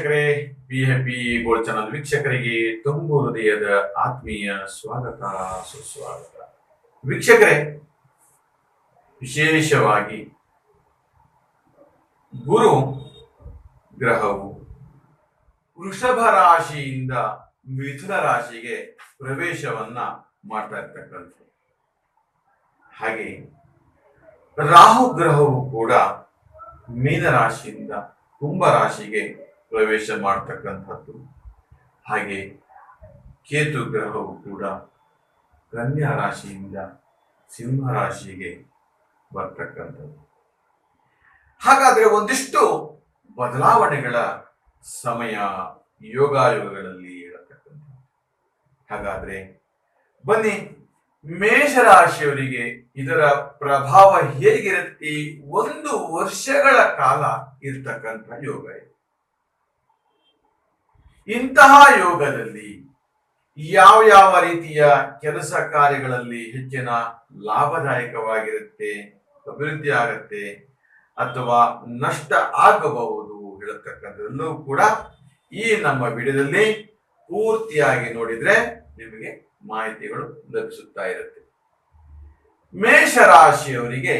ವೀಕ್ಷಕರೇ P gold channel ವೀಕ್ಷಕರಿಗೆ ತುಂಬು ಹೃದಯದ ಆತ್ಮೀಯ ಸ್ವಾಗತ, ಸುಸ್ವಾಗತ. ವೀಕ್ಷಕರೇ, ವಿಶೇಷವಾಗಿ ಗುರು ಗ್ರಹವು ವೃಷಭ ರಾಶಿಯಿಂದ ಮಿಥುನ ರಾಶಿಗೆ ಪ್ರವೇಶವನ್ನ ಮಾಡ್ತಾ ಇರ್ತಕ್ಕಂಥ ಹಾಗೆ ರಾಹು ಗ್ರಹವು ಕೂಡ ಮೀನ ರಾಶಿಯಿಂದ ಕುಂಭ ರಾಶಿಗೆ ಪ್ರವೇಶ ಮಾಡ್ತಕ್ಕಂಥದ್ದು. ಹಾಗೆ ಕೇತು ಗ್ರಹವು ಕೂಡ ಕನ್ಯಾ ರಾಶಿಯಿಂದ ಸಿಂಹ ರಾಶಿಗೆ ಬರ್ತಕ್ಕಂಥದ್ದು. ಹಾಗಾದ್ರೆ ಒಂದಿಷ್ಟು ಬದಲಾವಣೆಗಳ ಸಮಯ ಯೋಗಾಯೋಗಗಳಲ್ಲಿ ಹೇಳತಕ್ಕಂಥದ್ದು ಹಾಗಾದ್ರೆ ಬನ್ನಿ ಮೇಷರಾಶಿಯವರಿಗೆ ಇದರ ಪ್ರಭಾವ ಹೇಗಿರುತ್ತೆ? ಒಂದು ವರ್ಷಗಳ ಕಾಲ ಇರ್ತಕ್ಕಂಥ ಯೋಗ ಇದೆ. ಇಂತಹ ಯೋಗದಲ್ಲಿ ಯಾವ ಯಾವ ರೀತಿಯ ಕೆಲಸ ಕಾರ್ಯಗಳಲ್ಲಿ ಹೆಚ್ಚಿನ ಲಾಭದಾಯಕವಾಗಿರುತ್ತೆ, ಅಭಿವೃದ್ಧಿ ಆಗತ್ತೆ ಅಥವಾ ನಷ್ಟ ಆಗಬಹುದು ಹೇಳತಕ್ಕಂಥದ್ದನ್ನು ಕೂಡ ಈ ನಮ್ಮ ವಿಡಿಯೋದಲ್ಲಿ ಪೂರ್ತಿಯಾಗಿ ನೋಡಿದ್ರೆ ನಿಮಗೆ ಮಾಹಿತಿಗಳು ಲಭಿಸುತ್ತಾ ಇರುತ್ತೆ. ಮೇಷರಾಶಿಯವರಿಗೆ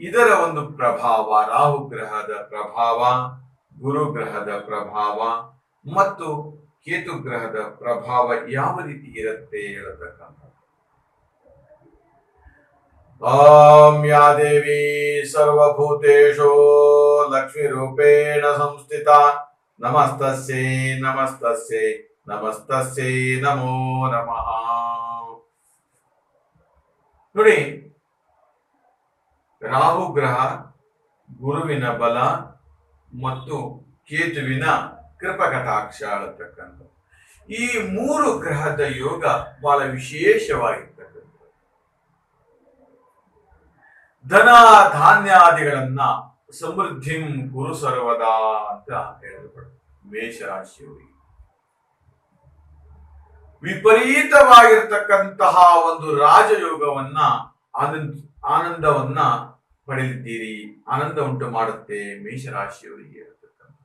ಇದರ ಒಂದು ಪ್ರಭಾವ, ರಾಹು ಗ್ರಹದ ಪ್ರಭಾವ ಗುರುಗ್ರಹದ ಪ್ರಭಾವ ಮತ್ತು ಕೇತು ಗ್ರಹದ ಪ್ರಭಾವ ಯಾವ ರೀತಿ ಇರುತ್ತೆ ಹೇಳತಕ್ಕಂಥ ಓಂ ಯಾ ದೇವಿ ಸರ್ವಭೂತೇಶು ಲಕ್ಷ್ಮೀ ರೂಪೇಣ ಸಂಸ್ಥಿತ, ನಮಸ್ತಸ್ಯೈ ನಮಸ್ತಸ್ಯೈ ನಮಸ್ತಸ್ಯೈ ನಮೋ ನಮಃ. ನೋಡಿ, ರಾಹು ಗ್ರಹ ಗುರುವಿನ ಬಲ ಮತ್ತು ಕೇತುವಿನ ಕೃಪಕಟಾಕ್ಷ ಅಂತಕ್ಕಂಥ ಈ ಮೂರು ಗ್ರಹದ ಯೋಗ ಬಹಳ ವಿಶೇಷವಾಗಿರ್ತಕ್ಕಂಥ ಧನ ಧಾನ್ಯಾದಿಗಳನ್ನ ಸಮೃದ್ಧಿಂ ಗುರು ಸರ್ವದ ಅಂತ ಹೇಳಲ್ಪಡುತ್ತೆ ಮೇಷರಾಶಿಯವರಿಗೆ. ವಿಪರೀತವಾಗಿರ್ತಕ್ಕಂತಹ ಒಂದು ರಾಜಯೋಗವನ್ನ ಆನಂದ, ಆನಂದವನ್ನ ಪಡೆದಿದ್ದೀರಿ, ಆನಂದ ಉಂಟು ಮಾಡುತ್ತೆ ಮೇಷರಾಶಿಯವರಿಗೆ ಇರತಕ್ಕಂಥ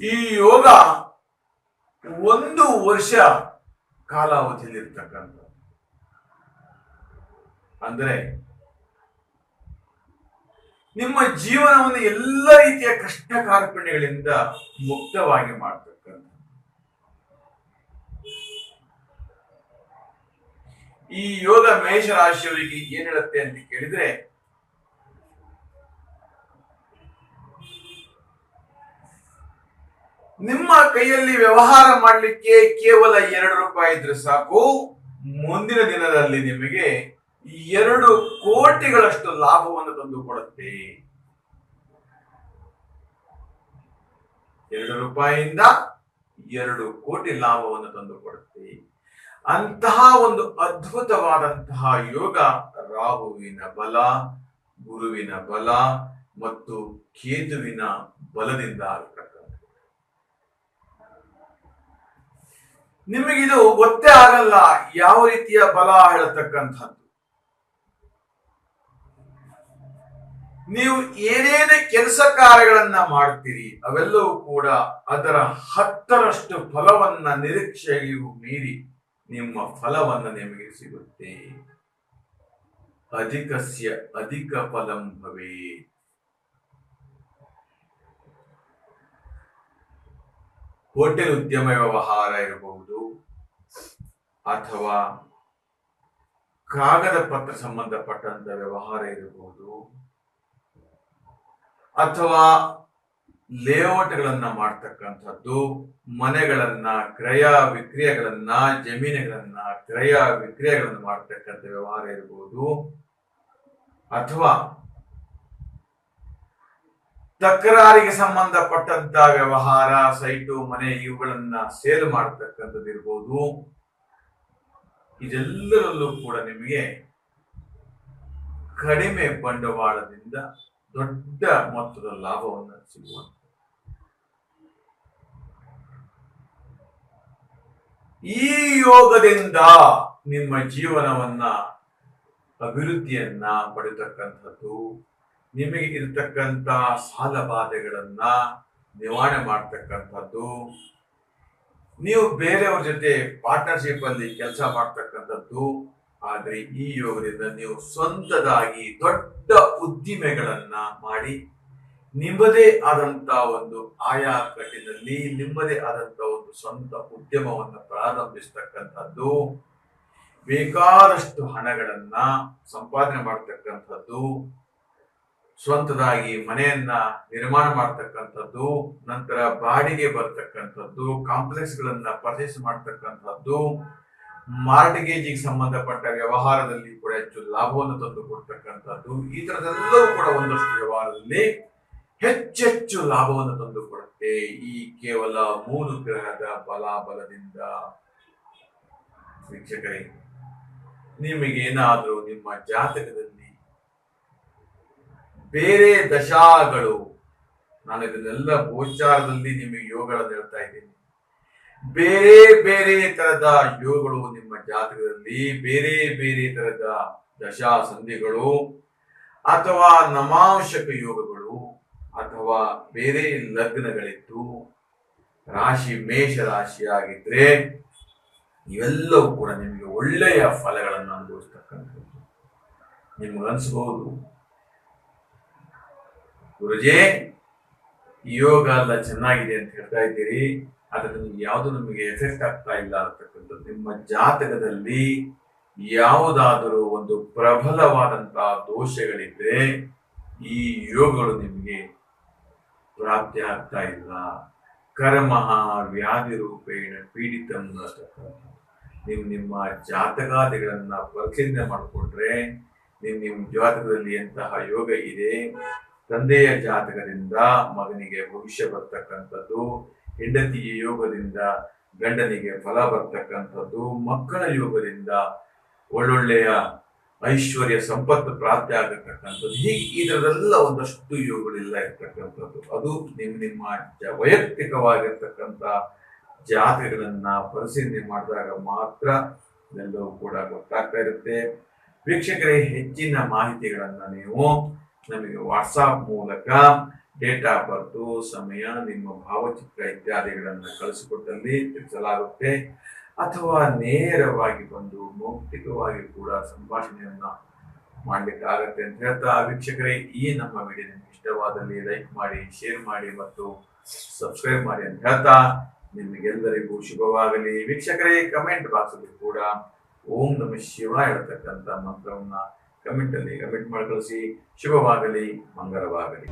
ಈ ಯೋಗ ಒಂದು ವರ್ಷ ಕಾಲಾವಧಿಯಲ್ಲಿರ್ತಕ್ಕಂಥ ಅಂದ್ರೆ ನಿಮ್ಮ ಜೀವನವನ್ನು ಎಲ್ಲ ರೀತಿಯ ಕಷ್ಟ ಕಾರ್ಪಣ್ಯಗಳಿಂದ ಮುಕ್ತವಾಗಿ ಮಾಡ್ತಕ್ಕಂಥ ಈ ಯೋಗ ಮೇಷರಾಶಿಯವರಿಗೆ ಏನ್ ಹೇಳುತ್ತೆ ಅಂತ ಕೇಳಿದ್ರೆ ನಿಮ್ಮ ಕೈಯಲ್ಲಿ ವ್ಯವಹಾರ ಮಾಡಲಿಕ್ಕೆ ಕೇವಲ ಎರಡು ರೂಪಾಯಿ ಇದ್ರೆ ಸಾಕು. ಮುಂದಿನ ದಿನದಲ್ಲಿ ನಿಮಗೆ ಎರಡು ಕೋಟಿಗಳಷ್ಟು ಲಾಭವನ್ನು ತಂದು ಕೊಡುತ್ತೆ. ಎರಡು ರೂಪಾಯಿಯಿಂದ ಎರಡು ಕೋಟಿ ಲಾಭವನ್ನು ತಂದು ಕೊಡುತ್ತೆ. ಅಂತಹ ಒಂದು ಅದ್ಭುತವಾದಂತಹ ಯೋಗ ರಾಹುವಿನ ಬಲ, ಗುರುವಿನ ಬಲ ಮತ್ತು ಕೇತುವಿನ ಬಲದಿಂದ ಆಗತಕ್ಕಂಥ ನಿಮಗಿದು ಗೊತ್ತೇ ಆಗಲ್ಲ ಯಾವ ರೀತಿಯ ಬಲ ಹೇಳತಕ್ಕಂಥದ್ದು. ನೀವು ಏನೇನೇ ಕೆಲಸ ಕಾರ್ಯಗಳನ್ನ ಮಾಡ್ತೀರಿ, ಅವೆಲ್ಲವೂ ಕೂಡ ಅದರ ಹತ್ತರಷ್ಟು ಫಲವನ್ನ ನಿರೀಕ್ಷೆಯು ಮೀರಿ ನಿಮ್ಮ ಫಲವನ್ನ ನಿಮಗೆ ಸಿಗುತ್ತೆ. ಅಧಿಕಸ್ಯ ಅಧಿಕ ಫಲಂ ಭವೇ ಹೋಟೆಲ್ ಉದ್ಯಮ ವ್ಯವಹಾರ ಇರಬಹುದು ಅಥವಾ ಕಾಗದ ಪತ್ರ ಸಂಬಂಧಪಟ್ಟಂತ ವ್ಯವಹಾರ ಇರಬಹುದು ಅಥವಾ ಲೇಔಟ್ಗಳನ್ನ ಮಾಡ್ತಕ್ಕಂಥದ್ದು, ಮನೆಗಳನ್ನ, ಕ್ರಯ ವಿಕ್ರಯಗಳನ್ನ, ಜಮೀನುಗಳನ್ನ, ಕ್ರಯ ವಿಕ್ರಯಗಳನ್ನು ಮಾಡ್ತಕ್ಕಂಥ ವ್ಯವಹಾರ ಇರಬಹುದು ಅಥವಾ ತಕರಾರಿಗೆ ಸಂಬಂಧಪಟ್ಟಂತ ವ್ಯವಹಾರ, ಸೈಟು, ಮನೆ ಇವುಗಳನ್ನ ಸೇಲ್ ಮಾಡತಕ್ಕಂಥದ್ದು ಇರ್ಬೋದು. ಇದೆಲ್ಲರಲ್ಲೂ ಕೂಡ ನಿಮಗೆ ಕಡಿಮೆ ಬಂಡವಾಳದಿಂದ ದೊಡ್ಡ ಮೊತ್ತದ ಲಾಭವನ್ನು ಸಿಗುವಂತ ಈ ಯೋಗದಿಂದ ನಿಮ್ಮ ಜೀವನವನ್ನ ಅಭಿವೃದ್ಧಿಯನ್ನ ಪಡೆತಕ್ಕಂಥದ್ದು ನಿಮಗೆ ಇರತಕ್ಕಂತ ಸಾಲ ಬಾಧೆಗಳನ್ನ ನಿವಾರಣೆ ಮಾಡ್ತಕ್ಕಂಥದ್ದು, ನೀವು ಬೇರೆಯವ್ರ ಜೊತೆ ಪಾರ್ಟ್ನರ್ಶಿಪ್ ಅಲ್ಲಿ ಕೆಲಸ ಮಾಡ್ತಕ್ಕಂಥದ್ದು, ಆದ್ರೆ ಈ ಯೋಗದಿಂದ ನೀವು ಸ್ವಂತದಾಗಿ ದೊಡ್ಡ ಉದ್ದಿಮೆಗಳನ್ನ ಮಾಡಿ, ನಿಮ್ಮದೇ ಆದಂತ ಒಂದು ಆಯಾ ಕಟ್ಟಿನಲ್ಲಿ ನಿಮ್ಮದೇ ಆದಂತ ಒಂದು ಸ್ವಂತ ಉದ್ಯಮವನ್ನ ಪ್ರಾರಂಭಿಸ್ತಕ್ಕಂಥದ್ದು, ಬೇಕಾದಷ್ಟು ಹಣಗಳನ್ನ ಸಂಪಾದನೆ ಮಾಡ್ತಕ್ಕಂಥದ್ದು ಸ್ವಂತದಾಗಿ ಮನೆಯನ್ನ ನಿರ್ಮಾಣ ಮಾಡ್ತಕ್ಕಂಥದ್ದು, ನಂತರ ಬಾಡಿಗೆ ಬರ್ತಕ್ಕಂಥದ್ದು ಕಾಂಪ್ಲೆಕ್ಸ್ ಗಳನ್ನ ಪರ್ಚೇಸ್ ಮಾಡ್ತಕ್ಕಂಥದ್ದು ಮಾರ್ಟಿಗೇಜಿಗೆ ಸಂಬಂಧಪಟ್ಟ ವ್ಯವಹಾರದಲ್ಲಿ ಕೂಡ ಹೆಚ್ಚು ಲಾಭವನ್ನು ತಂದು ಕೊಡ್ತಕ್ಕಂಥದ್ದು, ಈ ತರದೆಲ್ಲವೂ ಕೂಡ ಒಂದಷ್ಟು ವ್ಯವಹಾರದಲ್ಲಿ ಹೆಚ್ಚೆಚ್ಚು ಲಾಭವನ್ನು ತಂದು ಕೊಡುತ್ತೆ. ಈ ಕೇವಲ ಮೂರು ಗ್ರಹದ ಬಲಾಬಲದಿಂದ ವೀಕ್ಷಕರೇ, ನಿಮಗೇನಾದರೂ ನಿಮ್ಮ ಜಾತಕದಲ್ಲಿ ಬೇರೆ ದಶಾಗಳು. ನಾನು ಇದನ್ನೆಲ್ಲ ಗೋಚಾರದಲ್ಲಿ ನಿಮಗೆ ಯೋಗಗಳನ್ನು ಹೇಳ್ತಾ ಇದ್ದೀನಿ. ಬೇರೆ ಬೇರೆ ತರದ ಯೋಗಗಳು ನಿಮ್ಮ ಜಾತಕದಲ್ಲಿ, ಬೇರೆ ಬೇರೆ ತರದ ದಶಾ ಸಂಧಿಗಳು ಅಥವಾ ನಮಾಂಶಕ ಯೋಗಗಳು ಅಥವಾ ಬೇರೆ ಲಗ್ನಗಳಿತ್ತು ರಾಶಿ ಮೇಷ ರಾಶಿ ಆಗಿದ್ರೆ ಇವೆಲ್ಲವೂ ಕೂಡ ನಿಮಗೆ ಒಳ್ಳೆಯ ಫಲಗಳನ್ನು ಅನುಭವಿಸ್ತಕ್ಕಂಥದ್ದು. ನಿಮ್ಗೆ ಅನ್ಸ್ಬಹುದು ಗುರುಜೇ ಯೋಗ ಎಲ್ಲ ಚೆನ್ನಾಗಿದೆ ಅಂತ ಹೇಳ್ತಾ ಇದ್ದೀರಿ. ಆದರೆ ನಿಮ್ಗೆ ಯಾವುದು ನಮಗೆ ಎಫೆಕ್ಟ್ ಆಗ್ತಾ ಇಲ್ಲ ಅಂತಕ್ಕಂಥದ್ದು. ನಿಮ್ಮ ಜಾತಕದಲ್ಲಿ ಯಾವುದಾದರೂ ಒಂದು ಪ್ರಬಲವಾದಂತಹ ದೋಷಗಳಿದ್ರೆ ಈ ಯೋಗಗಳು ನಿಮಗೆ ಪ್ರಾಪ್ತಿ ಆಗ್ತಾ ಇಲ್ಲ. ಕರ್ಮ ವ್ಯಾಧಿ ರೂಪೇಣ ಪೀಡಿತ ನೀವು ನಿಮ್ಮ ಜಾತಕಾದಿಗಳನ್ನ ಪರಿಶೀಲನೆ ಮಾಡಿಕೊಂಡ್ರೆ, ನಿಮ್ ನಿಮ್ಮ ಜಾತಕದಲ್ಲಿ ಎಂತಹ ಯೋಗ ಇದೆ ತಂದೆಯ ಜಾತಕದಿಂದ ಮಗನಿಗೆ ಭವಿಷ್ಯ ಬರ್ತಕ್ಕಂಥದ್ದು, ಹೆಂಡತಿಯ ಯೋಗದಿಂದ ಗಂಡನಿಗೆ ಫಲ ಬರ್ತಕ್ಕಂಥದ್ದು, ಮಕ್ಕಳ ಯೋಗದಿಂದ ಒಳ್ಳೊಳ್ಳೆಯ ಐಶ್ವರ್ಯ, ಸಂಪತ್ತು ಪ್ರಾಪ್ತಿ ಆಗತಕ್ಕಂಥದ್ದು, ಹೀಗೆ ಇದರಲ್ಲ ಒಂದಷ್ಟು ಯೋಗಗಳಿಲ್ಲ ಇರ್ತಕ್ಕಂಥದ್ದು. ಅದು ನಿಮ್ಮ ನಿಮ್ಮ ಜ- ವೈಯಕ್ತಿಕವಾಗಿರ್ತಕ್ಕಂಥ ಜಾತಕಗಳನ್ನ ಪರಿಶೀಲನೆ ಮಾಡಿದಾಗ ಮಾತ್ರ ಎಲ್ಲವೂ ಕೂಡ ಗೊತ್ತಾಗ್ತಾ ಇರುತ್ತೆ. ವೀಕ್ಷಕರೇ, ಹೆಚ್ಚಿನ ಮಾಹಿತಿಗಳನ್ನು ನೀವು ನಮಗೆ ವಾಟ್ಸಾಪ್ ಮೂಲಕ ಡೇಟ್ ಆಫ್ ಬರ್ತು ಸಮಯ, ನಿಮ್ಮ ಭಾವಚಿತ್ರ ಇತ್ಯಾದಿಗಳನ್ನು ಕಳಿಸಿಕೊಟ್ಟಲ್ಲಿ ತಿಳಿಸಲಾಗುತ್ತೆ. ಅಥವಾ ನೇರವಾಗಿ ಬಂದು ಮೌಖಿಕವಾಗಿ ಕೂಡ ಸಂಭಾಷಣೆಯನ್ನ ಮಾಡ್ಲಿಕ್ಕೆ ಆಗತ್ತೆ ಅಂತ ಹೇಳ್ತಾ ವೀಕ್ಷಕರೇ, ಈ ನಮ್ಮ ವಿಡಿಯೋ ನಿಮ್ಗೆ ಇಷ್ಟವಾದಲ್ಲಿ ಲೈಕ್ ಮಾಡಿ ಶೇರ್ ಮಾಡಿ ಮತ್ತು ಸಬ್ಸ್ಕ್ರೈಬ್ ಮಾಡಿ ಅಂತ ಹೇಳ್ತಾ ನಿಮಗೆಲ್ಲರಿಗೂ ಶುಭವಾಗಲಿ. ವೀಕ್ಷಕರೇ ಕಮೆಂಟ್ ಬಾಕ್ಸ್ ಕೂಡ ಓಂ ನಮ ಶಿವ ಹೇಳ್ತಕ್ಕಂಥ ಮಂತ್ರವನ್ನ ಕಮೆಂಟ್ ಅಲ್ಲಿ ಕಮೆಂಟ್ ಮಾಡಿ ಕಳಿಸಿ. ಶುಭವಾಗಲಿ ಮಂಗಳವಾಗಲಿ.